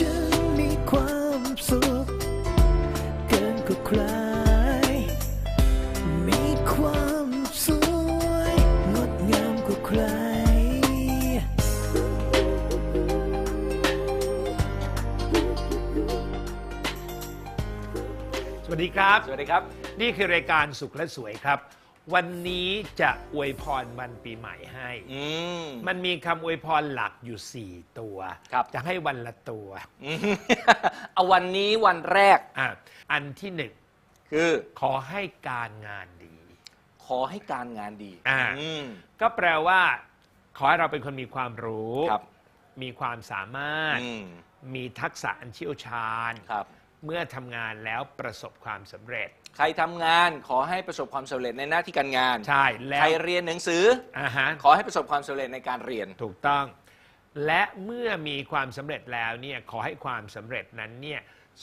ฉันมีความสุขเกินกว่าใคร มีความสวยงดงามกว่าใคร สวัสดีครับ สวัสดีครับ นี่คือรายการสุขและสวยครับ วันนี้จะอวยพรวันปีใหม่ให้ อืม มันมีคำอวยพรหลักอยู่ 4 ตัว ครับ จะให้วันละตัวอืมเอาวันนี้วันแรกอะอันที่หนึ่งคือ ขอให้การงานดี ขอให้การงานดีอ่า ม ก็แปลว่า ขอให้เราเป็นคนมีความรู้ ครับ มีความสามารถ อืมมีทักษะอันเชี่ยวชาญ ครับ เมื่อทำงานแล้วประสบความสำเร็จ ใครทำงานขอให้ประสบความสำเร็จในหน้าที่การงาน ใช่แล้ใครวเรียนหนังสืออ่าฮะขอให้ประสบความสำเร็จในการเรียน ถูกต้อง และเมื่อมีความสำเร็จแล้วเนี่ยขอให้ความสำเร็จนั้นเนี่ย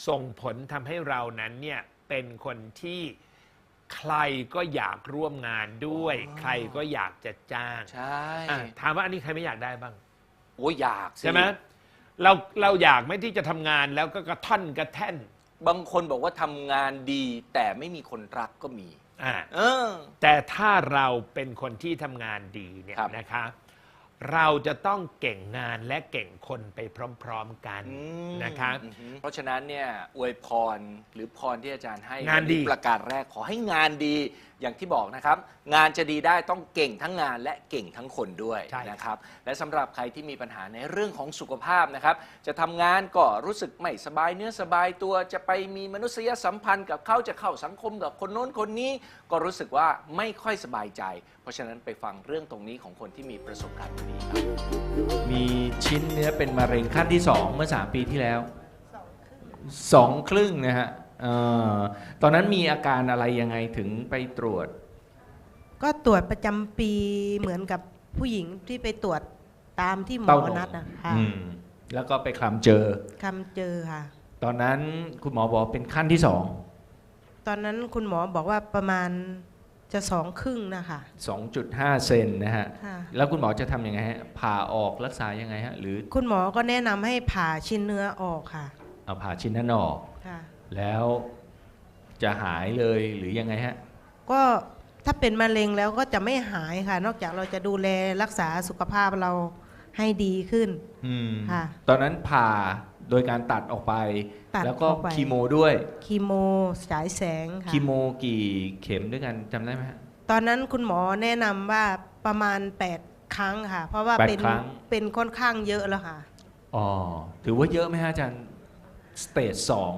ส่งผลทำให้เรานั้นเนี่ยเป็นคนที่ใครก็อยากร่วมงานด้วย ใครก็อยากจะจ้างใช่อะถามว่าอันนี้ใครไม่อยากได้บ้าง โอ้ยอยากสิ ใช่ไหมเราเราอยากไหม่ที่จะทำงานแล้วก็กระท่อนกระแท่น บางคนบอกว่าทำงานดี แต่ไม่มีคนรักก็มี อ่าเออ แต่ถ้าเราเป็นคนที่ทำงานดีเนี่ยครับ นะคะ เราจะต้องเก่งงานและเก่งคนไปพร้อมๆกันอืมนะคะ อือฮึเพราะฉะนั้นเนี่ยอวยพรหรือพรที่อาจารย์ให้งานดีประการแรกขอให้งานดี อย่างที่บอกนะครับ งานจะดีได้ต้องเก่งทั้งงานและเก่งทั้งคนด้วยใช่ นะครับ และสำหรับใครที่มีปัญหาในเรื่องของสุขภาพนะครับ จะทำงานก็รู้สึกไม่สบายเนื้อสบายตัวจะไปมีมนุษยสัมพันธ์กับเขาจะเข้าสังคมกับคนโน้นคนนี้ ก็รู้สึกว่าไม่ค่อยสบายใจ เพราะฉะนั้นไปฟังเรื่องตรงนี้ของคนที่มีประสบการณ์นี้ครับ มีชิ้นเนื้อเป็นมะเร็งขั้นที่สองเมื่อ 3 ปีที่แล้วสองครึ่งนะฮะ เอ่อตอนนั้นมีอาการอะไรยังไงถึงไปตรวจ ก็ตรวจประจำปีเหมือนกับผู้หญิงที่ไปตรวจตามที่หมเต้าอนม นัดนะค่ะอืม แล้วก็ไปคลำเจอ คำเจอค่ะ ตอนนั้นคุณหมอบอกเป็นขั้นที่สองตอนนั้นคุณหมอบอกว่าประมาณจะสองครึ่งนะคะ2.5เซนนะฮะ ค่ะ แล้วคุณหมอจะทำยังไงฮะ ผ่าออกรักษายังไงฮะ หรือคุณหมอก็แนะนำให้ผ่าชิ้นเนื้อออกค่ะเอาผ่าชิ้นนั้นออก ค่ะ แล้วจะหายเลยหรือยังไงฮะ ก็ถ้าเป็นมะเร็งแล้วก็จะไม่หายค่ะ นอกจากเราจะดูแลรักษาสุขภาพเราให้ดีขึ้นอืมค่ะ ตอนนั้นผ่าโดยการตัดออกไป ตัดแล้วก็ออกไป คีโมด้วยคีโมฉายแสงค่ะคีโมกี่เข็มด้วยกันจำได้ไหมฮะ ตอนนั้นคุณหมอแนะนำว่าประมาณ 8 ครั้งค่ะ เพราะว่าแปดเป็นครั้ง เป็นค่อนข้างเยอะแล้วค่ะ อ๋อถือว่าเยอะไหมฮะอาจารย์สเตจสอง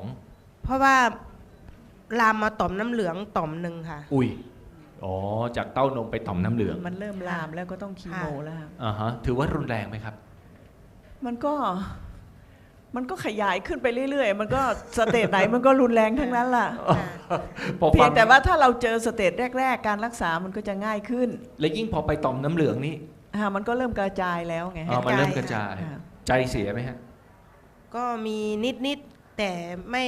เพราะว่าลามมาต่อมน้ำเหลืองต่อมหนึ่งค่ะ อุ้ย อ๋อ จากเต้านมไปต่อมน้ำเหลือง มันเริ่มลามแล้วก็ต้องคีโมแล้วครับอ่าฮะ ถือว่ารุนแรงไหมครับ มันก็มันก็ขยายขึ้นไปเรื่อยๆ มันก็สเตจไหนมันก็รุนแรงทั้งนั้นล่ะ พอเพีฟัยงแต่ว่าถ้าเราเจอสเตจแรก ๆ การรักษามันก็จะง่ายขึ้นและยิ่งพอไปต่อมน้ำเหลืองนี่อ่ามันก็เริ่มกระจายแล้วไง อ๋อฮะมันเริ่มกระจาย ค่ะ ใจเสียไหมฮะ ก็มีนิดๆ แต่ไม่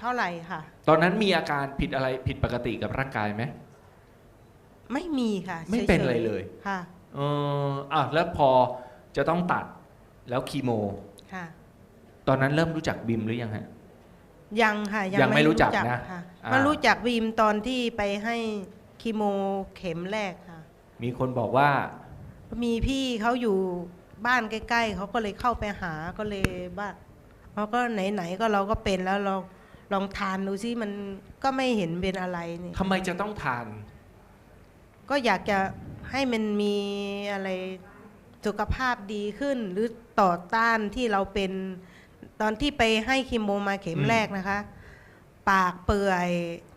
เท่าไหร่ค่ะ ตอนนั้นมีอาการผิดอะไรผิดปกติกับร่างกายไหมไม่มีค่ะไม่เป็นฉๆอะไรเลย ค่ะเอออะแล้วพอจะต้องตัดแล้วคีโม ค่ะ ตอนนั้นเริ่มรู้จักบิมหรือยังฮะ ยังค่ะยังไม่รู้จักนะค่ะอ่ามารู้จักวีมตอนที่ไปให้คีโมเข็มแรกค่ะ มีคนบอกว่า มีพี่เขาอยู่บ้านใกล้ ๆเขาก็เลยเข้าไปหาก็เลยว่า เขาก็ไหนๆก็เราก็เป็นแล้วเราลองทานดูซิมันก็ไม่เห็นเป็นอะไรนี่ทำไมจะต้องทาน ก็อยากจะให้มันมีอะไรสุขภาพดีขึ้น หรือต่อต้านที่เราเป็นตอนที่ไปให้คีโมมาเข็มอืมแรกนะคะ ปากเปื่อย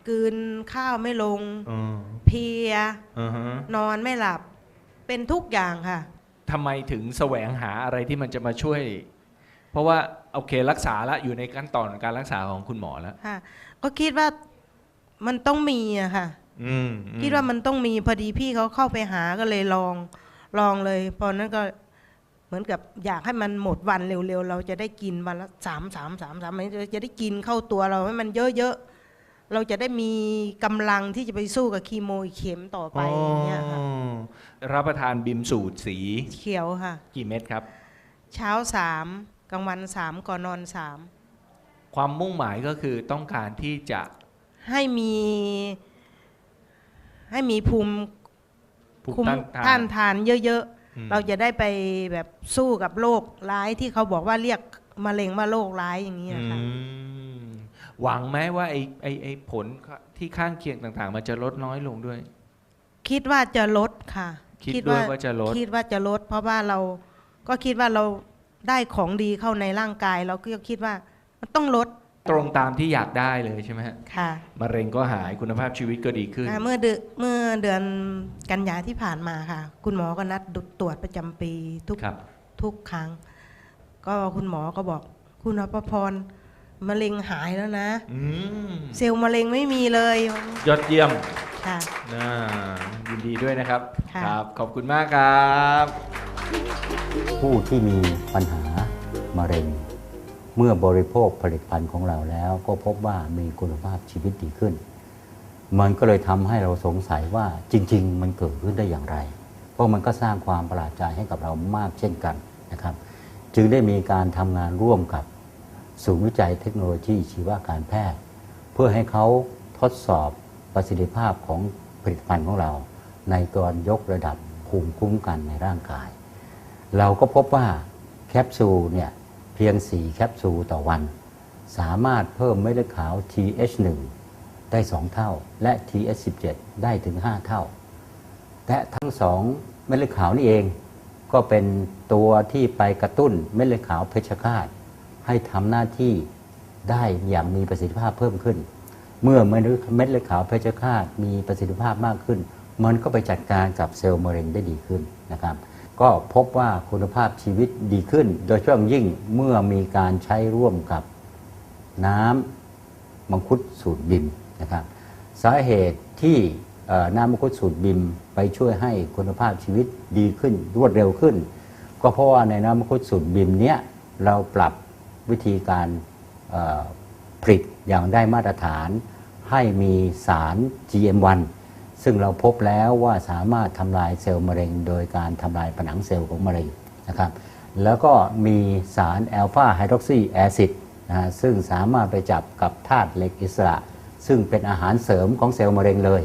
กลืนข้าวไม่ลงอืมเพลียอือฮะนอนไม่หลับ เป็นทุกอย่างค่ะทำไมถึงแสวงหาอะไรที่มันจะมาช่วย เพราะว่า โอเครักษาละอยู่ในขั้นตอนการรักษาของคุณหมอแล้ว ค่ะ ก็คิดว่ามันต้องมีอะค่ะ อืมอืคิดว่ามันต้องมีพอดีพี่เขาเข้าไปหาก็เลยลองลองเลยพอนั้นก็เหมือนกับอยากให้มันหมดวันเร็วๆ เราจะได้กินวันละสามสามสามสามมันจะได้กินเข้าตัวเราให้มันเยอะๆ เราจะได้มีกำลังที่จะไปสู้กับคีโมอีกเข็มต่อไปอย่างเงี้ยค่ะอ๋อรับประทานบิมสูตรสีเขียวค่ะ กี่เม็ดครับ เช้าสาม กลางวันสามก่อนนอนสามความมุ่งหมายก็คือต้องการที่จะให้มีให้มีภูมิภูมิคุ้มต้านทาต้านนทานเยอะอืมๆเราจะได้ไปแบบสู้กับโรคร้ายที่เขาบอกว่าเรียกมะเร็งว่าโรคร้ายอย่างนี้นะคะอืมหวังไหมว่าไอ้ไอ้ไอ้ผลที่ข้างเคียงต่างๆ มันจะลดน้อยลงด้วย คิดว่าจะลดค่ะ คิดด้วยว่าจะลดคิดว่าจะลด เพราะว่าเราก็คิดว่าเรา ได้ของดีเข้าในร่างกายเราก็คิดว่ามันต้องลดตรงตามที่อยากได้เลยใช่ไหมฮะค่ะมะเร็งก็หายคุณภาพชีวิตก็ดีขึ้น อ่าเมื่อเดือนเมื่อเดือนกันยาที่ผ่านมาค่ะ คุณหมอก็นัดตรวจประจำปีทุกครับ ทุกครั้ง ก็คุณหมอก็บอก คุณอภพรมะเร็งหายแล้วนะ อืมเซลล์มะเร็งไม่มีเลยยอดเยี่ยมค่ะ น่ายินดีด้วยนะครับ ค่ะครับขอบคุณมากครับ ผู้ที่มีปัญหามะเร็ง เมื่อบริโภคผลิตภัณฑ์ของเราแล้วก็พบว่ามีคุณภาพชีวิตดีขึ้น มันก็เลยทำให้เราสงสัยว่าจริง ๆ มันเกิดขึ้นได้อย่างไร เพราะมันก็สร้างความประหลาดใจให้กับเรามากเช่นกันนะครับ จึงได้มีการทำงานร่วมกับศูนย์วิจัยเทคโนโลยีชีวการแพทย์ เพื่อให้เขาทดสอบประสิทธิภาพของผลิตภัณฑ์ของเรา ในการยกระดับภูมิคุ้มกันในร่างกาย เราก็พบว่าแคปซูลเนี่ยเพียง 4 แคปซูลต่อวัน สามารถเพิ่มเม็ดเลือดขาว TH1 ได้ 2 เท่า และ TH17 ได้ถึง 5 เท่า และทั้งสองเม็ดเลือดขาวนี่เอง ก็เป็นตัวที่ไปกระตุ้นเม็ดเลือดขาวเพชฌฆาต ให้ทำหน้าที่ได้อย่างมีประสิทธิภาพเพิ่มขึ้น เมื่อเม็ดเลือดขาวเพชฌฆาตมีประสิทธิภาพมากขึ้น มันก็ไปจัดการกับเซลล์มะเร็งได้ดีขึ้นนะครับ ก็พบว่าคุณภาพชีวิตดีขึ้น โดยเฉพาะยิ่งเมื่อมีการใช้ร่วมกับน้ำมังคุดสูตรบิมนะครับสาเหตุที่น้ำมังคุดสูตรบิมไปช่วยให้คุณภาพชีวิตดีขึ้นรวดเร็วขึ้น ก็เพราะว่าในน้ำมังคุดสูตรบิมเนี้ยเราปรับวิธีการผลิตอย่างได้มาตรฐานให้มีสาร GM1 ซึ่งเราพบแล้วว่าสามารถทำลายเซลล์มะเร็ง โดยการทำลายผนังเซลล์ของมะเร็งนะครับแล้วก็มีสารแอลฟาไฮดรอกซีแอซิดนะซึ่งสามารถไปจับกับธาตุเหล็กอิสระ ซึ่งเป็นอาหารเสริมของเซลล์มะเร็งเลย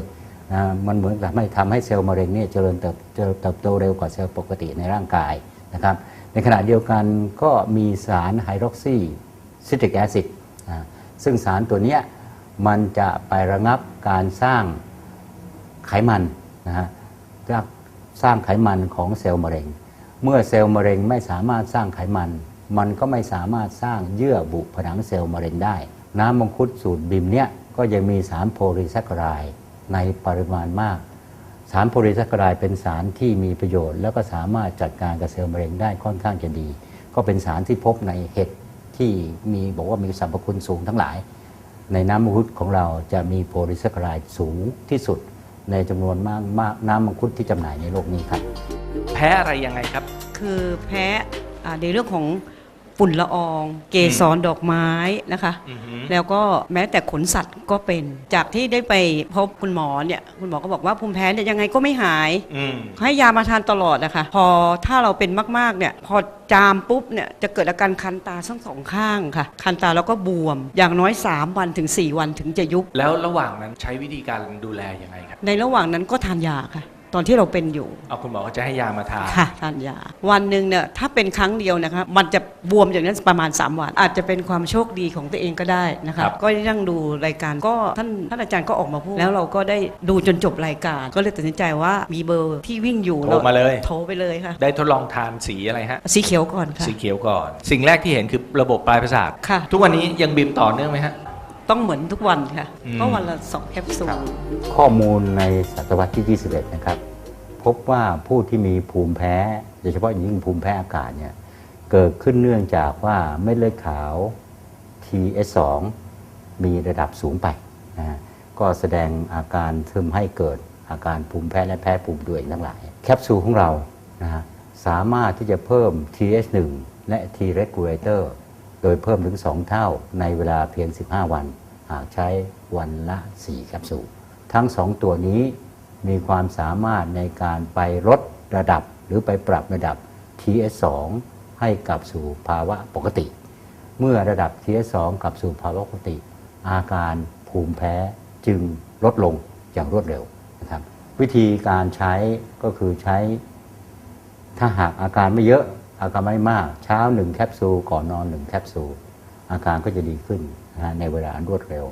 นะมันเหมือนกับไม่ทำให้เซลล์มะเร็งเนี่ยเจริญเติบเติบโตเร็วกว่าเซลล์ปกติในร่างกายนะครับในขณะเดียวกันก็มีสารไฮดรอกซีซิตริกแอซิดซึ่งสารตัวนี้มันจะไประงับการสร้าง ไขมันนะฮะสร้างไขมันของเซลล์มะเร็ง เมื่อเซลล์มะเร็งไม่สามารถสร้างไขมัน มันก็ไม่สามารถสร้างเยื่อบุผนังเซลล์มะเร็งได้ น้ำมังคุดสูตรบิมเนี่ยก็ยังมีสารโพลีแซคคารายในปริมาณมาก สารโพลีแซคคารายเป็นสารที่มีประโยชน์ แล้วก็สามารถจัดการกับเซลล์มะเร็งได้ค่อนข้างจะดี ก็เป็นสารที่พบในเห็ดที่มีบอกว่ามีสรรพคุณสูงทั้งหลาย ในน้ำมังคุดของเราจะมีโพลีแซคคารายสูงที่สุด ในจำนวนมากมากน้ำมังคุดที่จำหน่ายในโลกนี้ครับ แพ้อะไรยังไงครับ คือแพ้อ่าในเรื่องของ ฝุ่นละออง เกสรดอกไม้นะคะอือหือแล้วก็แม้แต่ขนสัตว์ก็เป็น จากที่ได้ไปพบคุณหมอเนี่ยคุณหมอก็บอกว่าภูมิแพ้เนี่ยยังไงก็ไม่หายอืมให้ยามาทานตลอดนะคะพอถ้าเราเป็นมากๆเนี่ยพอจามปุ๊บเนี่ยจะเกิดอาการคันตาทั้งสองข้างค่ะ คันตาแล้วก็บวม อย่างน้อย 3 วันถึง 4 วันถึงจะยุบ แล้วระหว่างนั้นใช้วิธีการดูแลยังไงครับ ในระหว่างนั้นก็ทานยาค่ะ ตอนที่เราเป็นอยู่เอาคุณหมอก็จะให้ยามาทานค่ะทานยา วันหนึ่งเนี่ยถ้าเป็นครั้งเดียวนะคะมันจะบวมอย่างนั้นประมาณ 3 วัน อาจจะเป็นความโชคดีของตัวเองก็ได้นะครัคะบก็นั่งดูรายการก็ท่านท่านอาจารย์ก็ออกมาพูด แล้วเราก็ได้ดูจนจบรายการ ก็เลยตัดสินใจว่ามีเบอร์ที่วิ่งอยู่โทรมาเลยโทรไปเลยค่ะ ได้ทดลองทานสีอะไรฮะสีเขียวก่อนค่ะสีเขียวก่อน สิ่งแรกที่เห็นคือระบบปลายประสาทค่ะ ทุกวันนี้ยังบีมต่อเนื่องไหมฮะ ต้องเหมือนทุกวันค่ะอืมก็วันละสองแคปซูลข้อมูลในศตวรรษที่ 21 นะครับ พบว่าผู้ที่มีภูมิแพ้โดยเฉพาะอย่างยิ่งภูมิแพ้อากาศเนี่ยเกิดขึ้นเนื่องจากว่าเม็ดเลือดขาว TS2 มีระดับสูงไปนะฮะก็แสดงอาการทึมให้เกิดอาการภูมิแพ้และแพ้ภูมิด้วยทั้งหลาย แคปซูลของเรานะฮะสามารถที่จะเพิ่ม TH1 และ T regulator โดยเพิ่มถึง 2 เท่าในเวลาเพียง 15 วัน หากใช้วันละ 4 แคปซูล ทั้ง 2 ตัวนี้มีความสามารถในการไปลดระดับหรือไปปรับระดับ TS2 ให้กลับสู่ภาวะปกติ เมื่อระดับ TS2 กลับสู่ภาวะปกติ อาการภูมิแพ้จึงลดลงอย่างรวดเร็วนะครับวิธีการใช้ก็คือใช้ถ้าหากอาการไม่เยอะ อาการไม่มากเช้าหนึ่งแคปซูลก่อนนอนหนึ่งแคปซูลอาการก็จะดีขึ้นนะในเวลาอันรวดเร็ว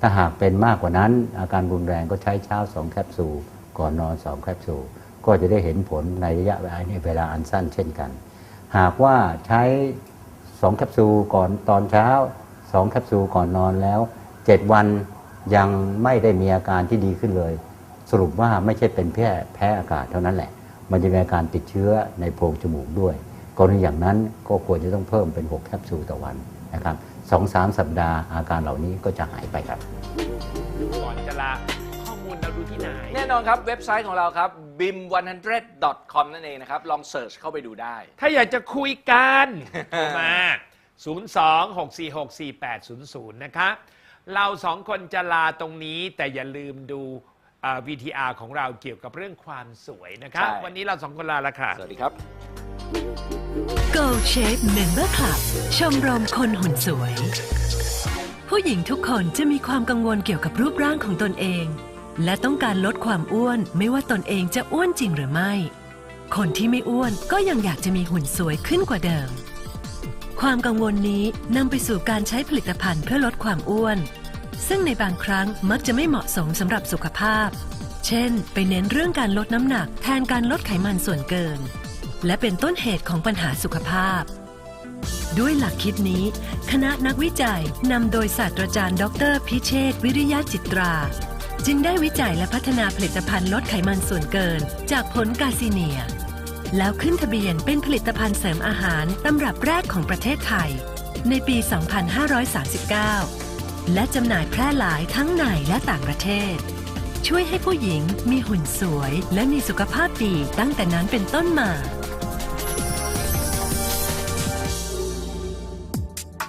ถ้าหากเป็นมากกว่านั้น อาการรุนแรงก็ใช้เช้าสองแคปซูลก่อนนอนสองแคปซูลก็จะได้เห็นผลในระยะเวลาในเวลาอันสั้นเช่นกัน หากว่าใช้สองแคปซูลก่อนตอนเช้าสองแคปซูลก่อนนอนแล้วเจ็ดวันยังไม่ได้มีอาการที่ดีขึ้นเลย สรุปว่าไม่ใช่เป็นแค่แพ้อากาศเท่านั้นแหละ มันจะมีอาการติดเชื้อในโพรงจมูกด้วย กรณีอย่างนั้นก็ควรจะต้องเพิ่มเป็น 6 แคปซูลต่อวันนะครับสองสามสัปดาห์อาการเหล่านี้ก็จะหายไปครับ ก่อนจะลาข้อมูลเราดูที่ไหน แน่นอนครับเว็บไซต์ของเราครับ bim100.com นั่นเองนะครับ ลองเสิร์ชเข้าไปดูได้ ถ้าอยากจะคุยกันโทรมา 026464800 นะคะ เราสองคนจะลาตรงนี้แต่อย่าลืมดูเอ่อ VTR ของเราเกี่ยวกับเรื่องความสวยนะคะ ใช่ วันนี้เราสองคนลาละค่ะ สวัสดีครับ Gold Shape Member Club ชมรมคนหุ่นสวย ผู้หญิงทุกคนจะมีความกังวลเกี่ยวกับรูปร่างของตนเอง และต้องการลดความอ้วนไม่ว่าตนเองจะอ้วนจริงหรือไม่ คนที่ไม่อ้วนก็ยังอยากจะมีหุ่นสวยขึ้นกว่าเดิม ความกังวลนี้นำไปสู่การใช้ผลิตภัณฑ์เพื่อลดความอ้วน ซึ่งในบางครั้งมักจะไม่เหมาะสมสำหรับสุขภาพ เช่น ไปเน้นเรื่องการลดน้ำหนักแทนการลดไขมันส่วนเกิน และเป็นต้นเหตุของปัญหาสุขภาพ ด้วยหลักคิดนี้ คณะนักวิจัยนำโดยศาสตราจารย์ดรพิเชษวิริยะจิตรา จึงได้วิจัยและพัฒนาผลิตภัณฑ์ลดไขมันส่วนเกิน จากผลกาซิเนีย แล้วขึ้นทะเบียนเป็นผลิตภัณฑ์เสริมอาหารตำรับแรกของประเทศไทย ในปี 2539 และจำหน่ายแพร่หลายทั้งในและต่างประเทศช่วยให้ผู้หญิงมีหุ่นสวยและมีสุขภาพดีตั้งแต่นั้นเป็นต้นมา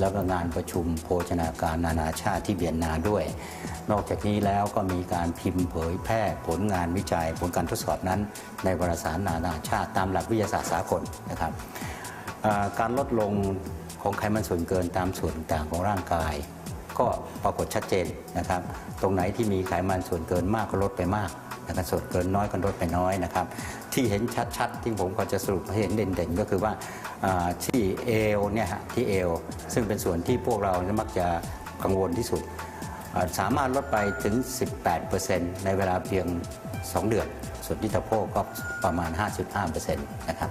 แล้วก็งานประชุมโภชนาการนานาชาติที่เวียนนาด้วย นอกจากนี้แล้วก็มีการพิมพ์เผยแพร่ผลงานวิจัยผลการทดสอบนั้น ในวารสารนานาชาติตามหลักวิทยาศาสตร์สากลนะครับการลดลงของไขมันส่วนเกินตามส่วนต่างของร่างกาย ก็ปรากฏชัดเจนนะครับ ตรงไหนที่มีไขมันส่วนเกินมากก็ลดไปมากนะครับส่วนเกินน้อยก็ลดไปน้อยนะครับ ที่เห็นชัดๆ ที่ผมก็จะสรุปให้เห็นเด่นๆ ก็คือว่าที่เอวเนี่ยฮะที่เอวซึ่งเป็นส่วนที่พวกเราเนี่ยมักจะกังวลที่สุด สามารถลดไปถึง 18%ในเวลาเพียง 2 เดือน ส่วนที่สะโพกก็ประมาณ 5.5%นะครับ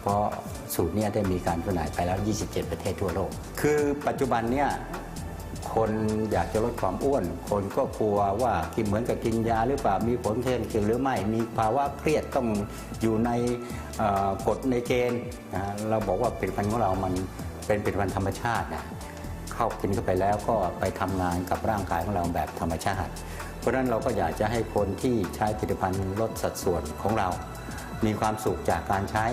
เพราะสูตรนี้ได้มีการจำหน่ายไปแล้ว 27 ประเทศทั่วโลก คือปัจจุบันเนี่ยคนอยากจะลดความอ้วน คนก็กลัวว่ากินเหมือนกับกินยาหรือเปล่า มีผลเทียงเคียงหรือไม่ มีภาวะเครียดต้องอยู่ในกฎในเกณฑ์นะเราบอกว่าผลิตภัณฑ์ของเรามันเป็นผลิตภัณฑ์ธรรมชาตินะเข้ากินเข้าไปแล้วก็ไปทำงานกับร่างกายของเราแบบธรรมชาติ เพราะฉะนั้นเราก็อยากจะให้คนที่ใช้ผลิตภัณฑ์ลดสัดส่วนของเรา มีความสุขจากการใช้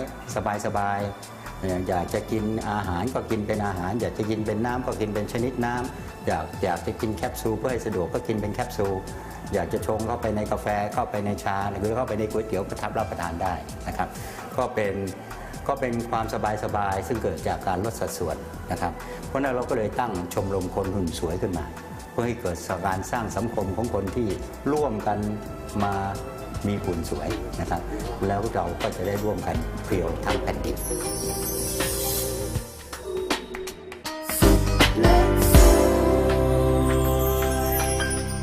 สบายๆอยากจะกินอาหารก็กินเป็นอาหาร อยากจะกินเป็นน้ำก็กินเป็นชนิดน้ำอยากอยากจะกินแคปซูลเพื่อให้สะดวกก็กินเป็นแคปซูลอยากจะชงเข้าไปในกาแฟเข้าไปในชาหรือเข้าไปในก๋วยเตี๋ยวก็ทับรับประทานได้นะครับ ก็เป็นก็เป็นความสบายๆซึ่งเกิดจากการลดสัดส่วนนะครับ เพราะฉะนั้นเราก็เลยตั้งชมรมคนหุ่นสวยขึ้นมา เพื่อให้เกิดการสร้างสังคมของคนที่ร่วมกันมา มีหุ่นสวยนะครับ แล้วเราก็จะได้ร่วมกันเพียวทั้งแผ่นดิน